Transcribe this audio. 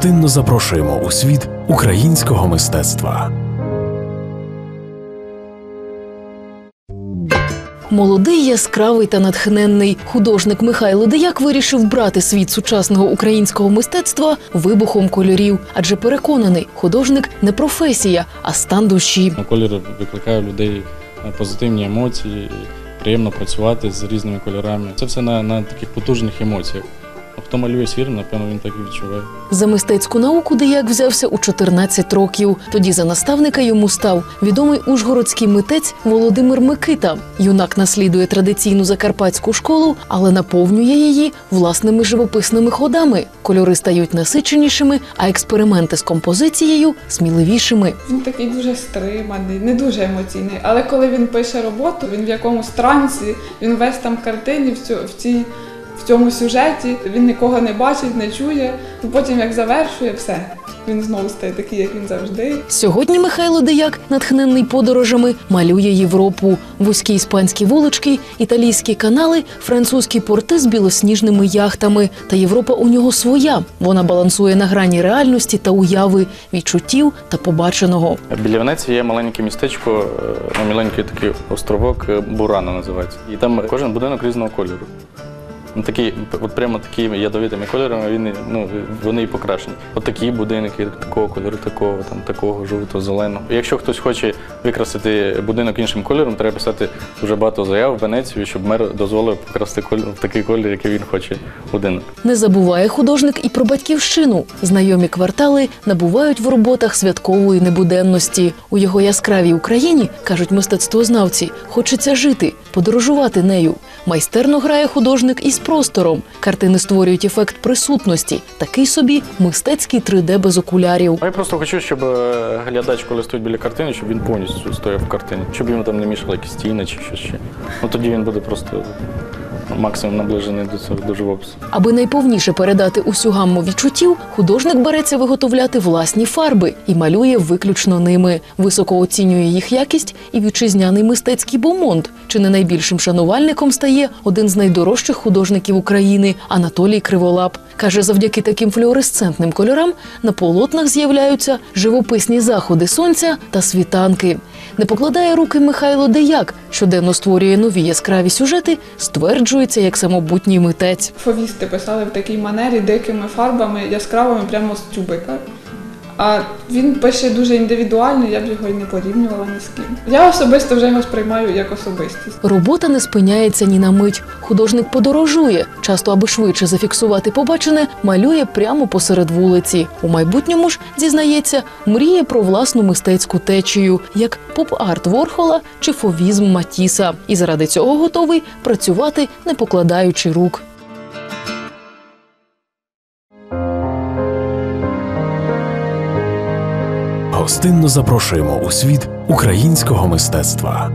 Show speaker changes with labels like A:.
A: Гостинно запрошуємо у світ українського мистецтва.
B: Молодий, яскравий та натхненний художник Михайло Деяк вирішив брати світ сучасного українського мистецтва вибухом кольорів, адже переконаний, художник не професія, а стан душі.
C: Кольори Колір викликає людей е, позитивні емоції, приємно працювати з різними кольорами. Це все на, на таких потужних емоціях. Хто малює свіром, напевно, він так і відчуває.
B: За мистецьку науку Деяк взявся у 14 років. Тоді за наставника йому став відомий ужгородський митець Володимир Микита. Юнак наслідує традиційну закарпатську школу, але наповнює її власними живописними ходами. Кольори стають насиченішими, а експерименти з композицією сміливішими.
D: Він такий дуже стриманий, не дуже емоційний. Але коли він пише роботу, він в якомусь трансі, він весь там в картині, в, цю, в, цій, в цьому сюжеті, він нікого не бачить, не чує. І потім, як завершує, все. Він знову стає такий, як він завжди.
B: Сьогодні Михайло Деяк, натхнений подорожами, малює Європу, вузькі іспанські вулички, італійські канали, французькі порти з білосніжними яхтами. Та Європа у нього своя. Вона балансує на грані реальності та уяви, відчуттів та побаченого.
C: Біля Венеції є маленьке містечко, е, ну, маленький такий островок е, Бурана називається. І там кожен будинок різного кольору. Ну, такі, от прямо такими ядовитими кольорами він, ну, вони і покрашені. От такі будинки, такого кольору, такого, там, такого, жовтого, зеленого. Якщо хтось хоче викрасити будинок іншим кольором, треба писати дуже багато заяв в Венецію, щоб мер дозволив покрасти кольор, в такий колір, який він хоче будинок.
B: Не забуває художник і про батьківщину. Знайомі квартали набувають в роботах святкової небуденності. У його яскравій Україні кажуть мистецтвознавці, хочеться жити, подорожувати нею. Майстерно грає художник із простором. Картини створюють ефект присутності, такий собі мистецький 3D без окулярів.
C: Я просто хочу, щоб е, глядач, коли стоїть біля картини, щоб він повністю стояв в картині, щоб йому там не мішали якісь стіни чи щось ще. Ну тоді він буде просто максимум наближений до цього до живопису.
B: Аби найповніше передати усю гамму відчуттів, художник береться виготовляти власні фарби і малює виключно ними. Високо оцінює їх якість і вітчизняний мистецький бомонд. Чи не найбільшим шанувальником стає один з найдорожчих художників України Анатолій Криволап. Каже, завдяки таким флюоресцентним кольорам на полотнах з'являються живописні заходи сонця та світанки. Не покладає руки Михайло Деяк, щоденно створює нові яскраві сюжети, стверджується як самобутній митець.
D: Фовісти писали в такій манері дикими фарбами, яскравими прямо з тюбика. А він пише дуже індивідуально, я б його і не порівнювала ні з ким. Я особисто вже його сприймаю як особистість.
B: Робота не спиняється ні на мить. Художник подорожує, часто, аби швидше зафіксувати побачене, малює прямо посеред вулиці. У майбутньому ж зізнається, мріє про власну мистецьку течію, як поп-арт Ворхола чи фовізм Матіса, і заради цього готовий працювати, не покладаючи рук.
A: Гостинно запрошуємо у світ українського мистецтва.